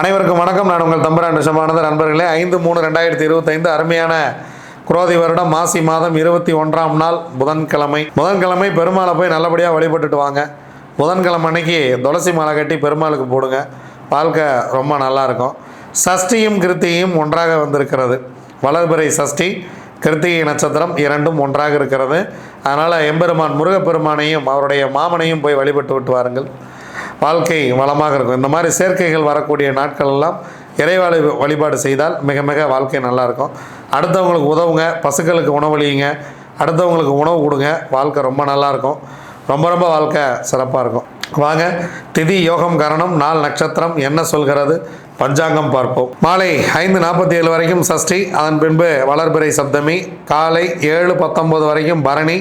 அனைவருக்கும் வணக்கம். நான் உங்கள் தம்பரான் விஷமானது நண்பர்களே ஐந்து மூணு ரெண்டாயிரத்தி இருபத்தைந்து அருமையான குரோதி வருடம். மாசி மாதம் இருபத்தி ஒன்றாம் நாள் புதன்கிழமை. புதன்கிழமை பெருமாளை போய் நல்லபடியாக வழிபட்டுட்டு வாங்க. புதன்கிழமை அன்னைக்கு துளசி மாலை கட்டி பெருமாளுக்கு போடுங்க. வாழ்க்கை ரொம்ப நல்லா இருக்கும். சஷ்டியும் கிருத்தியும் ஒன்றாக வந்திருக்கிறது. வளர்பிறை சஷ்டி கிருத்திகை நட்சத்திரம் இரண்டும் ஒன்றாக இருக்கிறது. அதனால் எம்பெருமான் முருகப்பெருமானையும் அவருடைய மாமனையும் போய் வழிபட்டு விட்டு வாருங்கள். வாழ்க்கை வளமாக இருக்கும். இந்த மாதிரி சேர்க்கைகள் வரக்கூடிய நாட்கள் எல்லாம் இறைவாழி வழிபாடு செய்தால் மிக மிக வாழ்க்கை நல்லாயிருக்கும் அடுத்தவங்களுக்கு உதவுங்க பசுக்களுக்கு உணவளியுங்க அடுத்தவங்களுக்கு உணவு கொடுங்க வாழ்க்கை ரொம்ப நல்லா இருக்கும். ரொம்ப ரொம்ப வாழ்க்கை சிறப்பாக இருக்கும். வாங்க திதி யோகம் கரணம் நாள் நட்சத்திரம் என்ன சொல்கிறது பஞ்சாங்கம் பார்ப்போம். மாலை ஐந்து நாற்பத்தி ஏழு வரைக்கும் சஷ்டி அதன் பின்பு வளர்பிறை சப்தமி காலை ஏழு பத்தொம்போது வரைக்கும் பரணி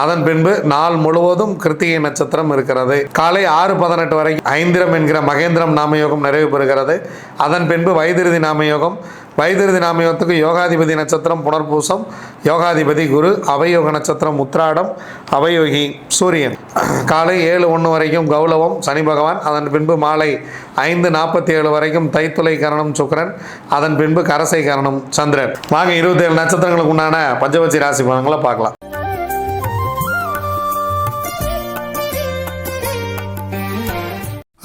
அதன் பின்பு நாள் முழுவதும் கிருத்திகை நட்சத்திரம் இருக்கிறது. காலை ஆறு பதினெட்டு வரை ஐந்திரம் என்கிற மகேந்திரம் நாமயோகம் நிறைவு பெறுகிறது. அதன் பின்பு வைத்திருதி நாமயோகம். வைத்திருதி நாமயோகத்துக்கு யோகாதிபதி நட்சத்திரம் புனர்பூசம். யோகாதிபதி குரு. அவயோக நட்சத்திரம் உத்ராடம் அவயோகி சூரியன். காலை ஏழு ஒன்று வரைக்கும் கௌலவம் சனி பகவான். அதன் பின்பு மாலை ஐந்து நாற்பத்தி ஏழு வரைக்கும் தைத்துளை கரணம் சுக்கரன். அதன் பின்பு கரசை கரணம் சந்திரன். வாங்க இருபத்தி ஏழு நட்சத்திரங்களுக்கு உண்டான பஞ்சவச்சி ராசி பலன்களை பார்க்கலாம்.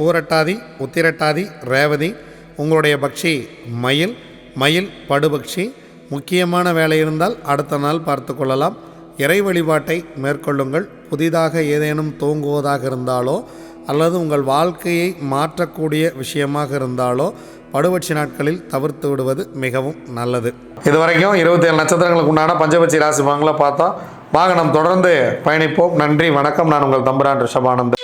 பூரட்டாதி உத்திரட்டாதி ரேவதி உங்களுடைய பக்ஷி மயில் மயில் படுபக்ஷி. முக்கியமான வேலை இருந்தால் அடுத்த நாள் பார்த்து கொள்ளலாம். இறை வழிபாட்டை மேற்கொள்ளுங்கள். புதிதாக ஏதேனும் தூங்குவதாக இருந்தாலோ அல்லது உங்கள் வாழ்க்கையை மாற்றக்கூடிய விஷயமாக இருந்தாலோ படுபட்சி நாட்களில் தவிர்த்து விடுவது மிகவும் நல்லது. இதுவரைக்கும் இருபத்தி ஏழு நட்சத்திரங்களுக்கு உண்டான பஞ்சபட்சி ராசி பலன்களை பார்த்தா வாங்க நாம் தொடர்ந்து பயணிப்போம். நன்றி வணக்கம். நான் உங்கள் தம்புரான் ரிஷபானந்த்